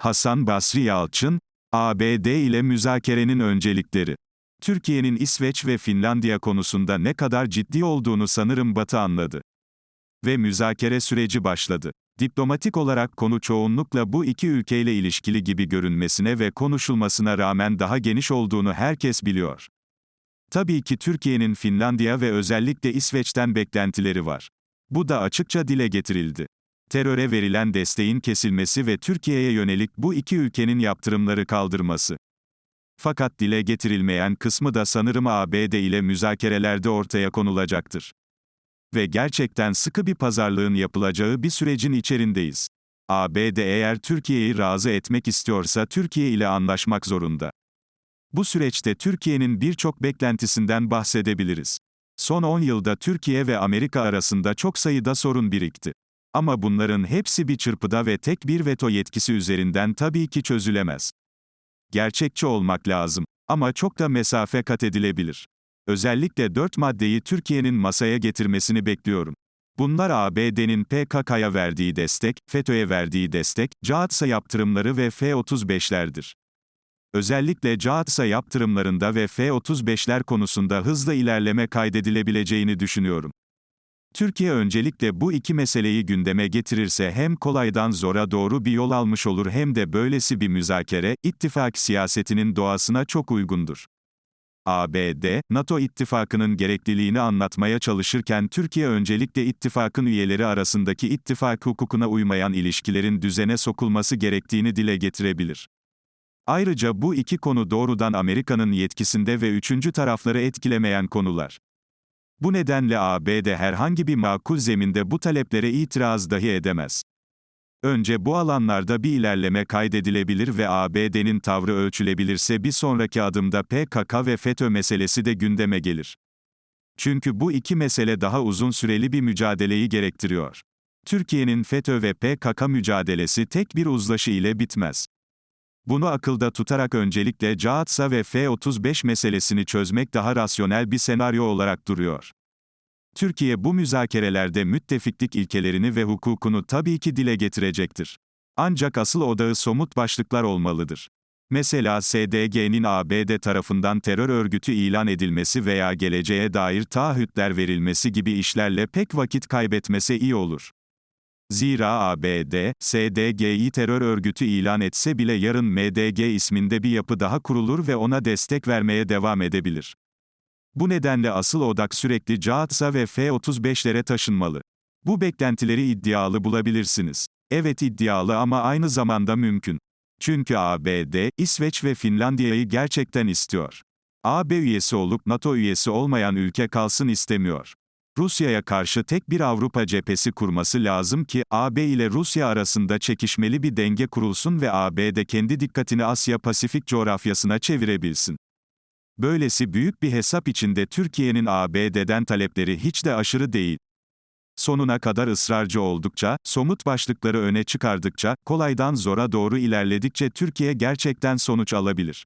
Hasan Basri Yalçın, ABD ile müzakerenin öncelikleri. Türkiye'nin İsveç ve Finlandiya konusunda ne kadar ciddi olduğunu sanırım Batı anladı. Ve müzakere süreci başladı. Diplomatik olarak konu çoğunlukla bu iki ülkeyle ilişkili gibi görünmesine ve konuşulmasına rağmen daha geniş olduğunu herkes biliyor. Tabii ki Türkiye'nin Finlandiya ve özellikle İsveç'ten beklentileri var. Bu da açıkça dile getirildi. Teröre verilen desteğin kesilmesi ve Türkiye'ye yönelik bu iki ülkenin yaptırımları kaldırması. Fakat dile getirilmeyen kısmı da sanırım ABD ile müzakerelerde ortaya konulacaktır. Ve gerçekten sıkı bir pazarlığın yapılacağı bir sürecin içerindeyiz. ABD eğer Türkiye'yi razı etmek istiyorsa Türkiye ile anlaşmak zorunda. Bu süreçte Türkiye'nin birçok beklentisinden bahsedebiliriz. Son 10 yılda Türkiye ve Amerika arasında çok sayıda sorun birikti. Ama bunların hepsi bir çırpıda ve tek bir veto yetkisi üzerinden tabii ki çözülemez. Gerçekçi olmak lazım. Ama çok da mesafe kat edilebilir. Özellikle dört maddeyi Türkiye'nin masaya getirmesini bekliyorum. Bunlar ABD'nin PKK'ya verdiği destek, FETÖ'ye verdiği destek, CAATSA yaptırımları ve F-35'lerdir. Özellikle CAATSA yaptırımlarında ve F-35'ler konusunda hızla ilerleme kaydedilebileceğini düşünüyorum. Türkiye öncelikle bu iki meseleyi gündeme getirirse hem kolaydan zora doğru bir yol almış olur hem de böylesi bir müzakere, ittifak siyasetinin doğasına çok uygundur. ABD, NATO ittifakının gerekliliğini anlatmaya çalışırken Türkiye öncelikle ittifakın üyeleri arasındaki ittifak hukukuna uymayan ilişkilerin düzene sokulması gerektiğini dile getirebilir. Ayrıca bu iki konu doğrudan Amerika'nın yetkisinde ve üçüncü tarafları etkilemeyen konular. Bu nedenle ABD herhangi bir makul zeminde bu taleplere itiraz dahi edemez. Önce bu alanlarda bir ilerleme kaydedilebilir ve ABD'nin tavrı ölçülebilirse bir sonraki adımda PKK ve FETÖ meselesi de gündeme gelir. Çünkü bu iki mesele daha uzun süreli bir mücadeleyi gerektiriyor. Türkiye'nin FETÖ ve PKK mücadelesi tek bir uzlaşı ile bitmez. Bunu akılda tutarak öncelikle CAATSA ve F-35 meselesini çözmek daha rasyonel bir senaryo olarak duruyor. Türkiye bu müzakerelerde müttefiklik ilkelerini ve hukukunu tabii ki dile getirecektir. Ancak asıl odağı somut başlıklar olmalıdır. Mesela SDG'nin ABD tarafından terör örgütü ilan edilmesi veya geleceğe dair taahhütler verilmesi gibi işlerle pek vakit kaybetmese iyi olur. Zira ABD, SDG'yi terör örgütü ilan etse bile yarın MDG isminde bir yapı daha kurulur ve ona destek vermeye devam edebilir. Bu nedenle asıl odak sürekli CAATSA ve F-35'lere taşınmalı. Bu beklentileri iddialı bulabilirsiniz. Evet iddialı ama aynı zamanda mümkün. Çünkü ABD, İsveç ve Finlandiya'yı gerçekten istiyor. AB üyesi olup NATO üyesi olmayan ülke kalsın istemiyor. Rusya'ya karşı tek bir Avrupa cephesi kurması lazım ki, AB ile Rusya arasında çekişmeli bir denge kurulsun ve ABD kendi dikkatini Asya-Pasifik coğrafyasına çevirebilsin. Böylesi büyük bir hesap içinde Türkiye'nin ABD'den talepleri hiç de aşırı değil. Sonuna kadar ısrarcı oldukça, somut başlıkları öne çıkardıkça, kolaydan zora doğru ilerledikçe Türkiye gerçekten sonuç alabilir.